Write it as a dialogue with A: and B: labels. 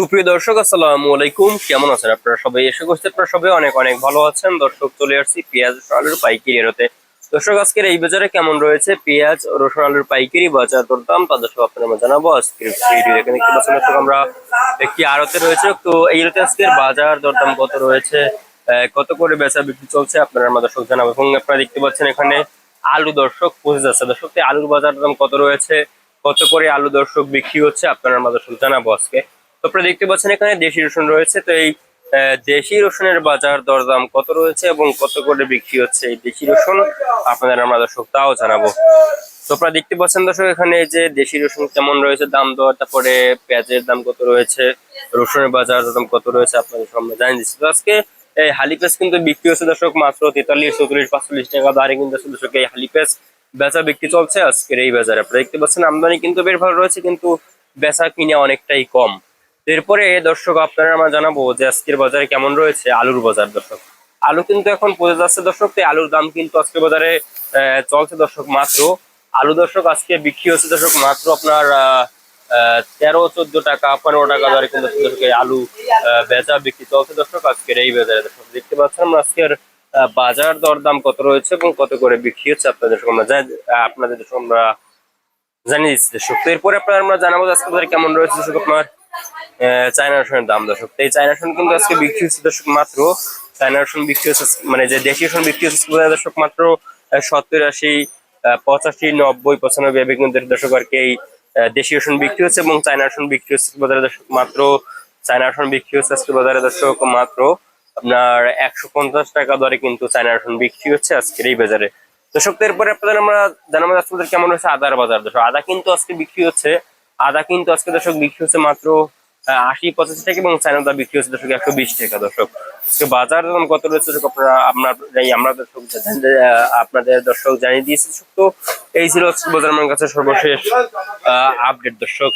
A: সুপ্রিয় দর্শক, আসসালামু আলাইকুম। কেমন আছেন আপনারা সবাই? এসে করছে আপনারা সবাই অনেক অনেক ভালো আছেন। দর্শক, চলে আসছি পেঁয়াজ রসুন আলুর পাইকারি এরোতে দর্শক, আজকের এই বাজারে কেমন রয়েছে? পেঁয়াজ রসুন আলুর পাইকারি বাজার দরদাম তাদের সব আপনাদের আমরা জানাব। আজকের ভিডিও দর্শক আমরা একটি আড়তে রয়েছে। তো এই আড়তে আজকের বাজার দরদাম কত রয়েছে? কত করে বেচা বিক্রি চলছে? আপনারা আমরা দর্শক জানাব। এবং আপনারা দেখতে পাচ্ছেন এখানে আলু দর্শক পৌঁছে যাচ্ছে। দর্শক তো আলুর বাজার দাম কত রয়েছে? কত করে আলু দর্শক বিক্রি হচ্ছে? আপনারা আমরা দর্শক জানাব আজকে। তো আপনারা দেখতে পাচ্ছেন এখানে দেশি রসুন রয়েছে। তো এই দেশি রসুনের বাজার দরদাম কত রয়েছে এবং কত করে বিক্রি হচ্ছে এই দেশি রসুন? আপনাদের, আমরা দর্শক তাও জানাব। তো আপনারা দেখতে পাচ্ছেন দর্শক, এখানে যে দেশি রসুন কেমন রয়েছে, দাম দর তারপরে পেঁয়াজের দাম কত রয়েছে, রসুনের বাজার দাম কত রয়েছে আপনাদের সামনে জানিয়ে দিচ্ছি। তো আজকে এই হালি পেঁয়াজ কিন্তু বিক্রি হচ্ছে দর্শক মাত্র তেতাল্লিশ, চৌত্রিশ, পাঁচচল্লিশ টাকা দাঁড়িয়ে কিন্তু দর্শক এই হালি পেঁয়াজ বেচা বিক্রি চলছে আজকের এই বাজারে। আপনারা দেখতে পাচ্ছেন আমদানি কিন্তু বেশ ভালো রয়েছে, কিন্তু বেচা কিনে অনেকটাই কম। এরপরে, দর্শক, আপনারা আমরা জানাব যে আজকের বাজারে কেমন রয়েছে আলুর বাজার, দর্শক। আলু কিন্তু এখন পড়ে যাচ্ছে, দর্শক। তো এই আলুর দাম কিন্তু আজকের বাজারে চলছে, দর্শক, মাত্র। আলু, দর্শক, আজকে বিক্রি হচ্ছে, দর্শক, মাত্র আপনার তেরো, চোদ্দ টাকা, পনেরো টাকা দরে কিন্তু দর্শক আলু বেচা বিক্রি চলছে, দর্শক, আজকের এই বাজারে। দর্শক, দেখতে পাচ্ছেন আমরা আজকের বাজার দরদাম কত রয়েছে এবং কত করে বিক্রি হচ্ছে আপনাদের আমরা আপনাদের আমরা জানিয়ে দিচ্ছি, দর্শক। এরপরে আপনার আমরা জানাব আজকে বাজারে কেমন রয়েছে, দর্শক, আপনার? চায়না রসুনের দাম, দর্শক। এই চায়না রসুন কিন্তু আজকে বিক্রি হচ্ছে, দর্শক, মাত্র, চায়না রসুন বিক্রি হচ্ছে মানে যে দেশি রসুন বিক্রি হচ্ছে দর্শক, মাত্র সত্তর আশি পঁচাশি, নব্বই, পঁচানব্বই এভাবে কিন্তু দর্শক, আর কি এই দেশি বিক্রি হচ্ছে এবং চায়না রসুন বিক্রি হচ্ছে বাজারে দর্শক, মাত্র, চায়না রসুন বিক্রি হচ্ছে আজকে বাজারে দর্শক, মাত্র আপনার একশো পঞ্চাশ টাকা দরে কিন্তু চায়না রসুন বিক্রি হচ্ছে আজকের এই বাজারে। দর্শক এরপরে আপনাদের আমরা জানাব আজকে কেমন হচ্ছে আদার বাজার। দর্শক, আদা কিন্তু আজকে বিক্রি হচ্ছে, আদা কিন্তু আজকে দর্শক বিক্রি হচ্ছে মাত্র আশি পঁচাশি টাকা এবং চায়না দাম বিক্রি হচ্ছে দর্শক একশো বিশ টাকা, দর্শক বাজার দাম কত রয়েছে দর্শক আপনারা আপনার আমরা দর্শক আপনাদের দর্শক জানিয়ে দিয়েছি। তো এই ছিল বাজার আমার কাছে সর্বশেষ আপডেট দর্শক